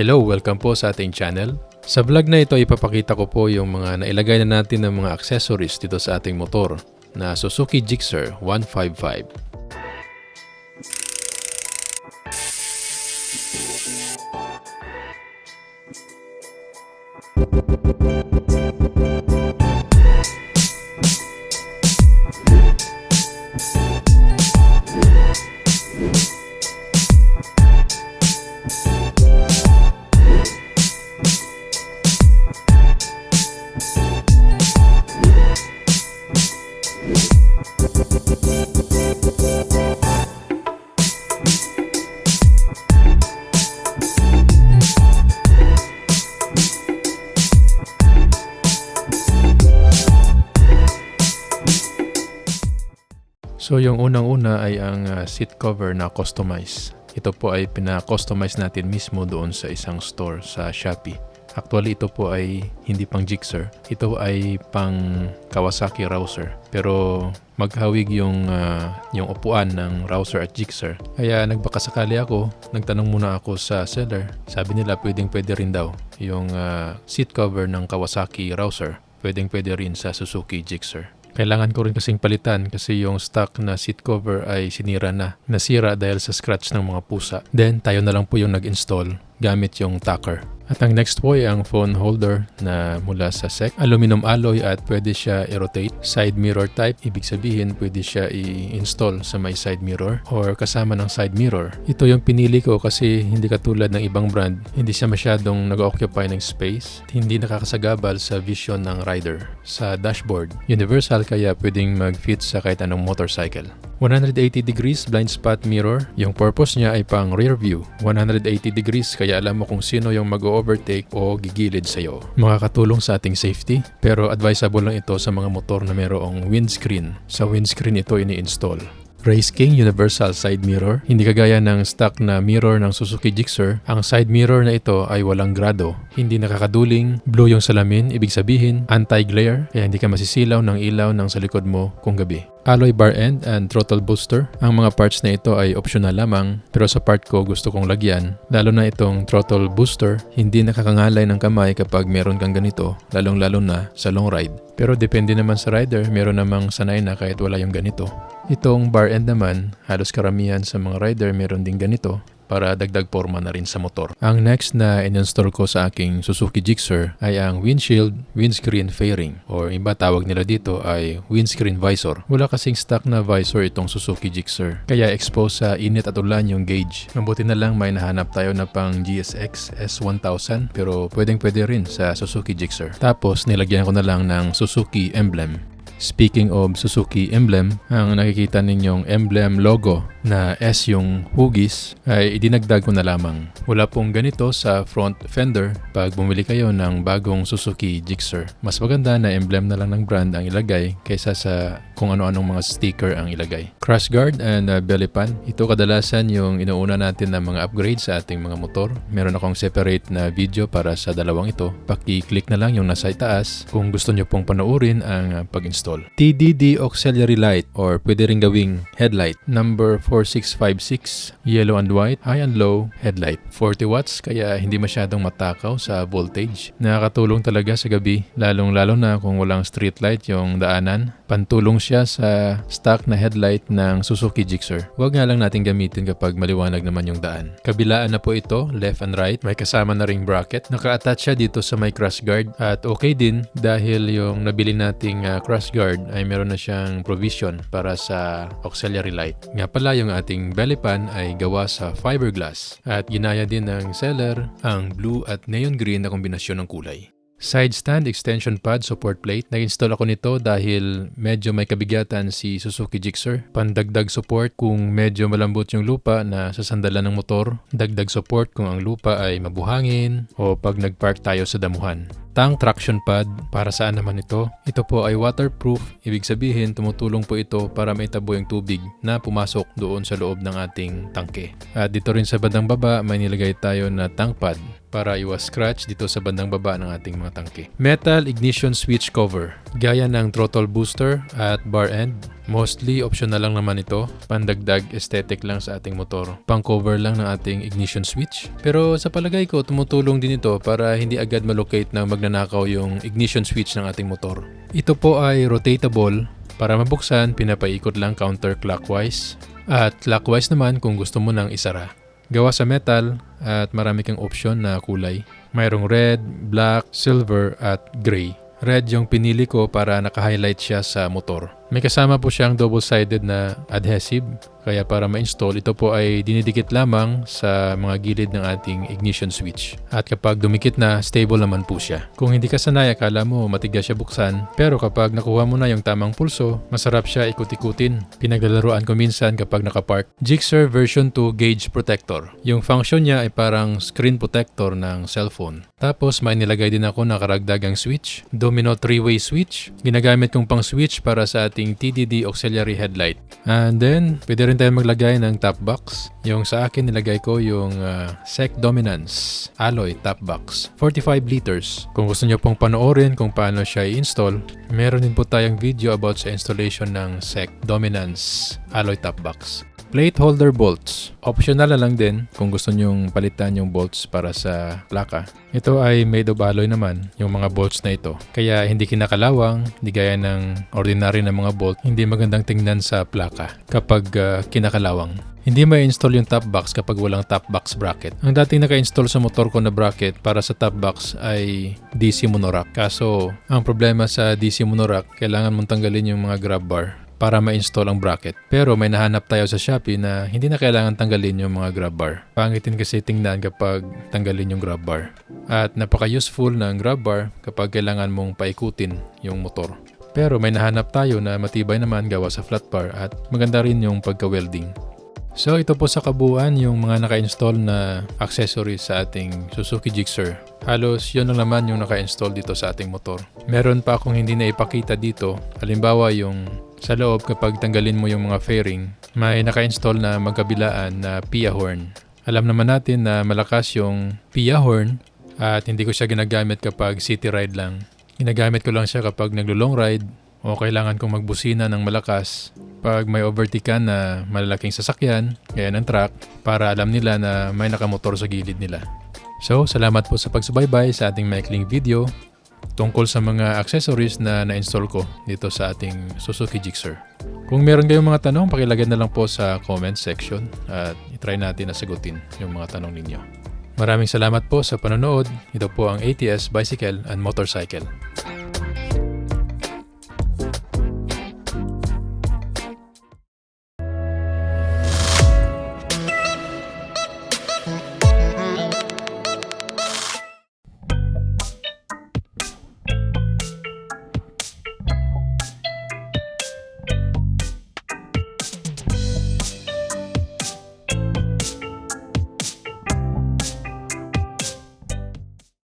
Hello, welcome po sa ating channel. Sa vlog na ito, ipapakita ko po yung mga nailagay na natin ng mga accessories dito sa ating motor na Suzuki Gixxer 155. So yung unang-una ay ang uh, seat cover na customize. Ito po ay pina-customize natin mismo doon sa isang store sa Shopee. Actually, ito po ay hindi pang Gixxer. Ito ay pang Kawasaki Rouser. Pero maghawig yung, uh, yung upuan ng Rouser at Gixxer. Kaya nagbakasakali ako, nagtanong muna ako sa seller. Sabi nila pwedeng pwede rin daw yung uh, seat cover ng Kawasaki Rouser. Pwedeng pwede rin sa Suzuki Gixxer. Kailangan ko rin kasing palitan kasi yung stock na seat cover ay sinira na. Nasira dahil sa scratch ng mga pusa. Then tayo na lang po yung nag-install gamit yung tacker. At ang next po ay ang phone holder na mula sa SEC. Aluminum alloy at pwede siya i-rotate. Side mirror type, ibig sabihin pwede siya i-install sa may side mirror or kasama ng side mirror. Ito yung pinili ko kasi hindi katulad ng ibang brand. Hindi siya masyadong nag-occupy ng space. Hindi nakakasagabal sa vision ng rider. Sa dashboard, universal kaya pwedeng mag-fit sa kahit anong motorcycle. 180 degrees blind spot mirror. Yung purpose niya ay pang rear view. 180 degrees kaya alam mo kung sino yung mag-overtake o gigilid sa iyo. Makakatulong sa ating safety pero advisable lang ito sa mga motor na mayroong windscreen. Sa windscreen ito ini-install. Race King Universal Side Mirror. Hindi kagaya ng stock na mirror ng Suzuki Gixxer, ang side mirror na ito ay walang grado. Hindi nakakaduling, blue yung salamin, ibig sabihin anti-glare, kaya hindi ka masisilaw ng ilaw ng sa likod mo kung gabi. Alloy bar end and throttle booster. Ang mga parts na ito ay optional lamang pero sa part ko gusto kong lagyan. Lalo na itong throttle booster, hindi nakakangalay ng kamay kapag meron kang ganito, lalong lalo na sa long ride. Pero depende naman sa rider, meron namang sanay na kahit wala yung ganito. Itong bar end naman, halos karamihan sa mga rider meron din ganito para dagdag forma na rin sa motor. Ang next na in-install ko sa aking Suzuki Gixxer ay ang windshield windscreen fairing or iba tawag nila dito ay windscreen visor. Wala kasing stock na visor itong Suzuki Gixxer kaya exposed sa init at ulan yung gauge. Mabuti na lang may nahanap tayo na pang GSX S1000 pero pwedeng pwede rin sa Suzuki Gixxer. Tapos nilagyan ko na lang ng Suzuki emblem. Speaking of Suzuki emblem, ang nakikita ninyong emblem logo na S yung hugis ay idinagdag ko na lamang. Wala pong ganito sa front fender pag bumili kayo ng bagong Suzuki Gixxer. Mas maganda na emblem na lang ng brand ang ilagay kaysa sa kung ano-anong mga sticker ang ilagay. Crash guard and uh, belly pan. Ito kadalasan yung inuuna natin na mga upgrade sa ating mga motor. Meron akong separate na video para sa dalawang ito. Paki-click na lang yung nasa itaas kung gusto nyo pong panoorin ang uh, pag-install. TDD auxiliary light or pwede rin gawing headlight. Number 4656, yellow and white, high and low headlight. 40 watts kaya hindi masyadong matakaw sa voltage. Nakakatulong talaga sa gabi, lalong-lalo na kung walang street light yung daanan. Pantulong siya sa stock na headlight ng Suzuki Gixxer. Huwag nga lang natin gamitin kapag maliwanag naman yung daan. Kabilaan na po ito, left and right. May kasama na ring bracket. Naka-attach siya dito sa may crash guard at okay din dahil yung nabili nating uh, crash guard ay meron na siyang provision para sa auxiliary light. Nga pala yung ating belly pan ay gawa sa fiberglass at ginaya din ng seller ang blue at neon green na kombinasyon ng kulay. Side stand extension pad support plate. Nag-install ako nito dahil medyo may kabigatan si Suzuki Gixxer. Pandagdag support kung medyo malambot yung lupa na sa sandalan ng motor. Dagdag support kung ang lupa ay mabuhangin o pag nag-park tayo sa damuhan. Tank traction pad, para saan naman ito? Ito po ay waterproof, ibig sabihin tumutulong po ito para maitabo yung tubig na pumasok doon sa loob ng ating tangke. At dito rin sa bandang baba may nilagay tayo na tank pad para iwas scratch dito sa bandang baba ng ating mga tangke. Metal ignition switch cover. Gaya ng throttle booster at bar end. Mostly optional lang naman ito. Pandagdag aesthetic lang sa ating motor. Pang cover lang ng ating ignition switch. Pero sa palagay ko, tumutulong din ito para hindi agad malocate na magnanakaw yung ignition switch ng ating motor. Ito po ay rotatable. Para mabuksan, pinapaikot lang counterclockwise. At clockwise naman kung gusto mo nang isara. Gawa sa metal at marami kang option na kulay. Mayroong red, black, silver at gray. Red yung pinili ko para naka-highlight siya sa motor. May kasama po siyang double-sided na adhesive kaya para ma-install ito po ay dinidikit lamang sa mga gilid ng ating ignition switch. At kapag dumikit na, stable naman po siya. Kung hindi ka sanay, akala mo matigas siya buksan. Pero kapag nakuha mo na yung tamang pulso, masarap siya ikut-ikutin. Pinaglalaroan ko minsan kapag nakapark. Gixxer version 2 gauge protector. Yung function niya ay parang screen protector ng cellphone. Tapos may nilagay din ako na karagdagang switch. Domino 3-way switch. Ginagamit kong pang switch para sa ating TDD auxiliary headlight. And then, pwede rin tayo maglagay ng top box. Yung sa akin nilagay ko yung uh, SEC Dominance Alloy top box. 45 liters. Kung gusto nyo pong panoorin kung paano siya i-install, meron din po tayong video about sa installation ng SEC Dominance Alloy top box. Plate holder bolts. Optional na lang din kung gusto nyong palitan yung bolts para sa plaka. Ito ay made of alloy naman, yung mga bolts na ito. Kaya hindi kinakalawang, hindi gaya ng ordinary na mga bolt, hindi magandang tingnan sa plaka kapag uh, kinakalawang. Hindi may install yung top box kapag walang top box bracket. Ang dating naka-install sa motor ko na bracket para sa top box ay DC monorack. Kaso, ang problema sa DC monorack, kailangan mong tanggalin yung mga grab bar para ma-install ang bracket. Pero may nahanap tayo sa Shopee na hindi na kailangan tanggalin yung mga grab bar. Pangitin kasi tingnan kapag tanggalin yung grab bar. At napaka-useful ng grab bar kapag kailangan mong paikutin yung motor. Pero may nahanap tayo na matibay naman gawa sa flat bar at maganda rin yung pagka-welding. So ito po sa kabuuan yung mga naka-install na accessories sa ating Suzuki Gixxer. Halos yun lang naman yung naka-install dito sa ating motor. Meron pa akong hindi na ipakita dito. Halimbawa yung sa loob kapag tanggalin mo yung mga fairing, may naka-install na magkabilaan na PIA horn. Alam naman natin na malakas yung PIA horn at hindi ko siya ginagamit kapag city ride lang. Ginagamit ko lang siya kapag naglo-long ride o kailangan kong magbusina ng malakas pag may overtaken na malalaking sasakyan, gaya ng truck, para alam nila na may nakamotor sa gilid nila. So, salamat po sa pagsubaybay sa ating maikling video tungkol sa mga accessories na na-install ko dito sa ating Suzuki Gixxer. Kung meron kayong mga tanong, pakilagay na lang po sa comment section at itry natin na sagutin yung mga tanong ninyo. Maraming salamat po sa panonood. Ito po ang ATS Bicycle and Motorcycle.